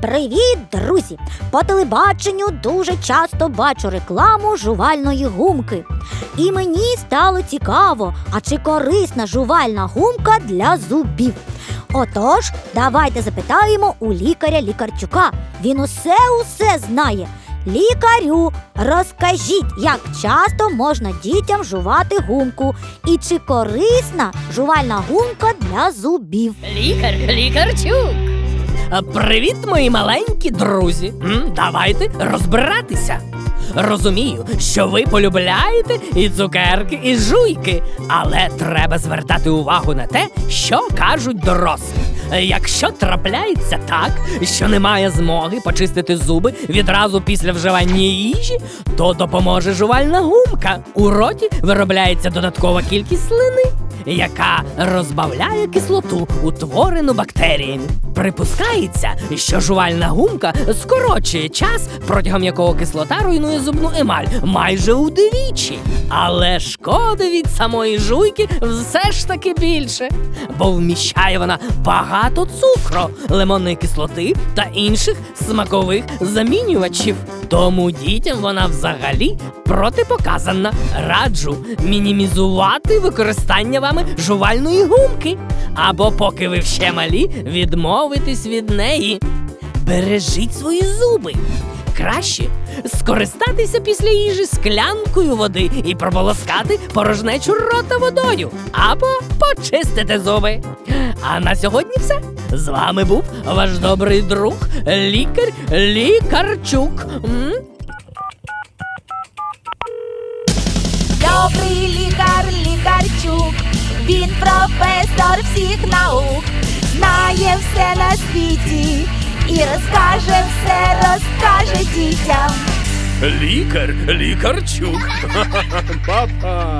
Привіт, друзі! По телебаченню дуже часто бачу рекламу жувальної гумки. І мені стало цікаво, а чи корисна жувальна гумка для зубів. Отож, давайте запитаємо у лікаря лікарчука. Він усе усе знає. Лікарю, розкажіть, як часто можна дітям жувати гумку, і чи корисна жувальна гумка для зубів. Лікар, лікарчук. А, Привіт, мої маленькі друзі. Давайте розбиратися. Розумію, що ви полюбляєте і цукерки, і жуйки, але треба звертати увагу на те, що кажуть дорослі. Якщо трапляється так, що немає змоги почистити зуби відразу після вживання їжі, то допоможе жувальна гумка. У роті виробляється додаткова кількість слини, яка розбавляє кислоту, утворену бактеріями. Припускається, що жувальна гумка скорочує час, протягом якого кислота руйнує зубну емаль майже удвічі. Але шкоди від самої жуйки все ж таки більше, бо вміщає вона багато цукру, лимонної кислоти та інших смакових замінювачів. Тому дітям вона взагалі протипоказана. Раджу мінімізувати використання вами жувальної гумки. Або поки ви ще малі, відмовитись від неї. Бережіть свої зуби. Краще скористатися після їжі склянкою води і прополоскати порожнечу рота водою, або почистити зуби. А на сьогодні все. З вами був ваш добрий друг, лікар Лікарчук. Добрий лікар, лікарчук, він професор всіх наук, знає все на світі і розкаже все, розкаже дітям. Лікар, лікарчук. Папа.